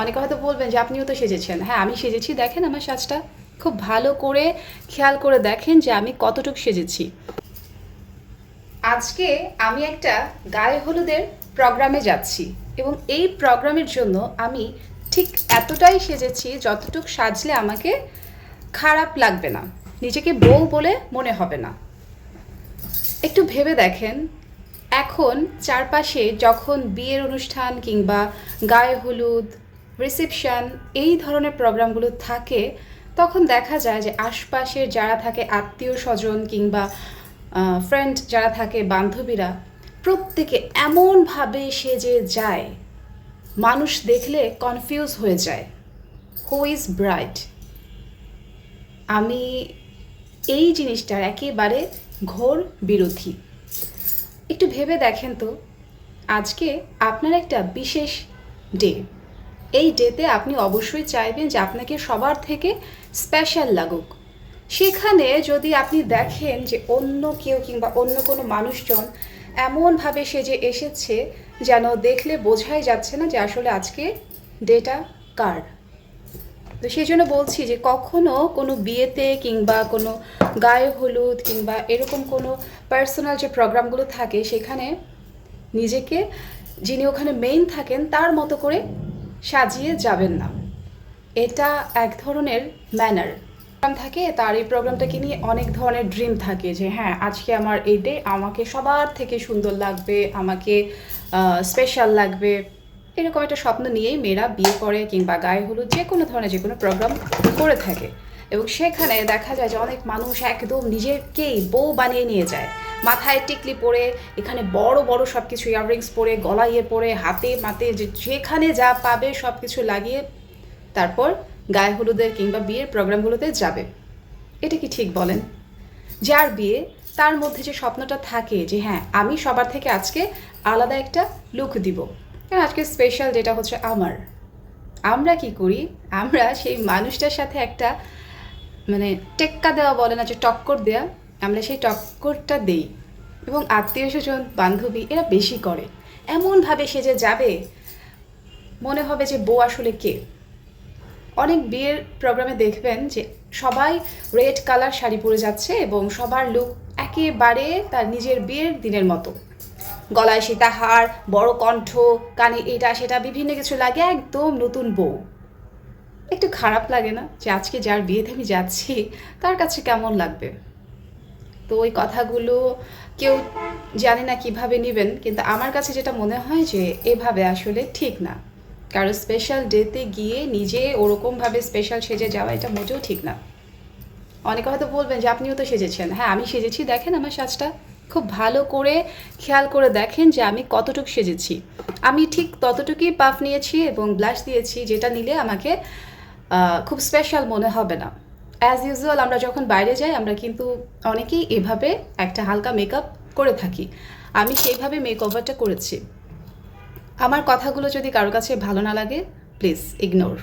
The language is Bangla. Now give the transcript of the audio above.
অনেকে হয়তো বলবেন যে আপনিও তো সেজেছেন। হ্যাঁ আমি সেজেছি। দেখেন আমার সাজটা খুব ভালো করে খেয়াল করে দেখেন যে আমি কতটুকু সেজেছি। আজকে আমি একটা গায়ে হলুদের প্রোগ্রামে যাচ্ছি এবং এই প্রোগ্রামের জন্য আমি ঠিক এতটাই সেজেছি যতটুক সাজলে আমাকে খারাপ লাগবে না, নিজেকে বউ বলে মনে হবে না। একটু ভেবে দেখেন, এখন চারপাশে যখন বিয়ের অনুষ্ঠান কিংবা গায়ে হলুদ রিসেপশন, এই ধরনের প্রোগ্রামগুলো থাকে, তখন দেখা যায় যে আশপাশের যারা থাকে আত্মীয় স্বজন কিংবা ফ্রেন্ড যারা থাকে বান্ধবীরা, প্রত্যেকে এমনভাবে সেজে যায়। মানুষ দেখলে কনফিউজ হয়ে যায়। হু ইজ ব্রাইট আমি এই জিনিসটার একেবারে ঘোর বিরোধী। একটু ভেবে দেখেন তো, আজকে আপনার একটা বিশেষ ডে এই ডেতে আপনি অবশ্যই চাইবেন যে আপনাকে সবার থেকে স্পেশাল লাগুক। সেখানে যদি আপনি দেখেন যে অন্য কেউ কিংবা অন্য কোনো মানুষজন এমনভাবে সে যে এসেছে যেন দেখলে বোঝাই যাচ্ছে না যে আসলে আজকে ডেটা কার। তো সেই জন্য বলছি যে কখনো কোনো বিয়েতে কিংবা কোনো গায়ে হলুদ কিংবা এরকম কোনো পার্সোনাল যে প্রোগ্রামগুলো থাকে, সেখানে নিজেকে যিনি ওখানে মেইন থাকেন, তার মতো করে সাজিয়ে যাবেন না। এটা এক ধরনের ম্যানার থাকে, তার এই প্রোগ্রামটাকে নিয়ে অনেক ধরনের ড্রিম থাকে যে হ্যাঁ আজকে আমার এই ডে আমাকে সবার থেকে সুন্দর লাগবে, আমাকে স্পেশাল লাগবে। এরকম একটা স্বপ্ন নিয়েই মেয়েরা বিয়ে করে কিংবা গায়ে হলুদ যে কোনো ধরনের, যে কোনো প্রোগ্রাম করে থাকে। এবং সেখানে দেখা যায় যে অনেক মানুষ একদম নিজেকেই বউ বানিয়ে নিয়ে যায়। মাথায় টিকলি পরে, এখানে বড় বড় সব কিছু ইয়াররিংস পরে গলাইয়ে পরে, হাতে মাতে যেখানে যা পাবে সব কিছু লাগিয়ে তারপর গায়ে হলুদের কিংবা বিয়ের প্রোগ্রামগুলোতে যাবে। এটা কি ঠিক বলেন? যার বিয়ে, তার মধ্যে যে স্বপ্নটা থাকে যে হ্যাঁ আমি সবার থেকে আজকে আলাদা একটা লুক দিব। কারণ আজকে স্পেশাল যেটা হচ্ছে আমার। আমরা কি করি? আমরা সেই মানুষটার সাথে একটা মানে টেক্কা দেওয়া বলে না, যে টক্কর দেওয়া আমরা সেই টক্করটা দেই এবং আত্মীয় স্বজন, বান্ধবী এরা বেশি করে। এমনভাবে সে যে যাবে, মনে হবে যে বউ আসলে কে। অনেক বিয়ের প্রোগ্রামে দেখবেন যে সবাই রেড কালার শাড়ি পরে যাচ্ছে এবং সবার লুক একেবারে তার নিজের বিয়ের দিনের মতো। গলায় সীতাহার, বড় কণ্ঠ, কানে এটা সেটা, বিভিন্ন কিছু লাগে, একদম নতুন বউ। একটু খারাপ লাগে না যে আজকে যার বিয়েতে আমি যাচ্ছি, তার কাছে কেমন লাগবে? তো ওই কথাগুলো কেউ জানি না কীভাবে নেবেন, কিন্তু আমার কাছে যেটা মনে হয় যে এভাবে আসলে ঠিক না। কারও স্পেশাল ডেতে গিয়ে নিজে ওরকমভাবে স্পেশাল সেজে যাওয়া এটা মোটেও ঠিক না। অনেকে হয়তো বলবেন যে আপনিও তো সেজেছেন। হ্যাঁ আমি সেজেছি। দেখেন আমার সাজটা। খুব ভালো করে খেয়াল করে দেখেন যে আমি কতটুকু সেজেছি। আমি ঠিক ততটুকুই পাফ নিয়েছি এবং ব্লাশ দিয়েছি, যেটা নিলে আমাকে খুব স্পেশাল মনে হবে না। অ্যাজ ইউজুয়াল আমরা যখন বাইরে যাই, আমরা কিন্তু অনেকেই এভাবে একটা হালকা মেকআপ করে থাকি। আমি সেইভাবে মেকওভারটা করেছি। আমার কথাগুলো যদি কারও কাছে ভালো না লাগে প্লিজ ইগনোর